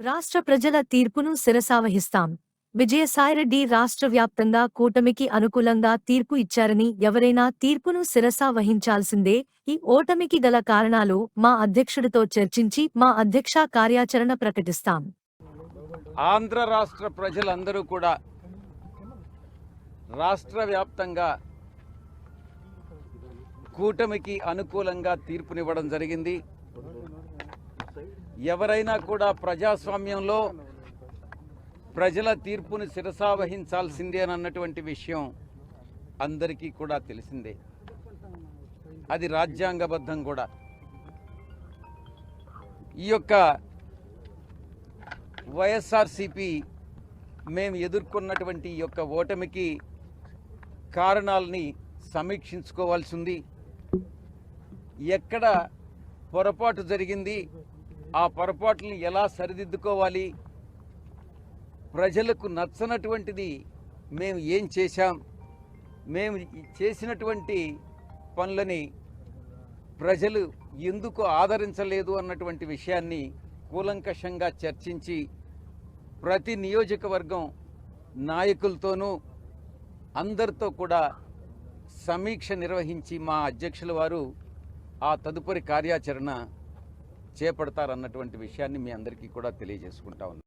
రాష్ట్ర ప్రజల తీర్పును శిరసావహిస్తాం. విజయసాయిరెడ్డి రాష్ట్ర వ్యాప్తంగా కూటమికి అనుకూలంగా తీర్పు ఇచ్చారని ఎవరైనా తీర్పును శిరసా వహించాల్సిందే ఈ ఓటమికి గల కారణాలు మా అధ్యక్షుడితో చర్చించి మా అధ్యక్ష కార్యాచరణ ప్రకటిస్తాం. ఆంధ్ర రాష్ట్ర ప్రజలందరూ కూడా రాష్ట్ర వ్యాప్తంగా కూటమికి అనుకూలంగా తీర్పునివ్వడం జరిగింది. ఎవరైనా కూడా ప్రజాస్వామ్యంలో ప్రజల తీర్పుని శిరసావహించాల్సిందే అన్నటువంటి విషయం అందరికీ కూడా తెలిసిందే. అది రాజ్యాంగబద్ధం కూడా. ఈ యొక్క వైఎస్ఆర్సిపి మేము ఎదుర్కొన్నటువంటి ఈ యొక్క ఓటమికి కారణాలని సమీక్షించుకోవాల్సింది ఎక్కడ పొరపాటు జరిగింది? ఆ పొరపాట్లను ఎలా సరిదిద్దుకోవాలి? ప్రజలకు నచ్చనటువంటిది మేము ఏం చేశాం? మేము చేసినటువంటి పనులని ప్రజలు ఎందుకు ఆదరించలేదు అన్నటువంటి విషయాన్ని కూలంకషంగా చర్చించి ప్రతి నియోజకవర్గం నాయకులతోనూ అందరితో కూడా సమీక్ష నిర్వహించి మా అధ్యక్షుల వారు ఆ తదుపరి కార్యాచరణ చేపడతారన్నటువంటి విషయాన్ని మీ అందరికీ కూడా తెలియజేసుకుంటా ఉన్నాను.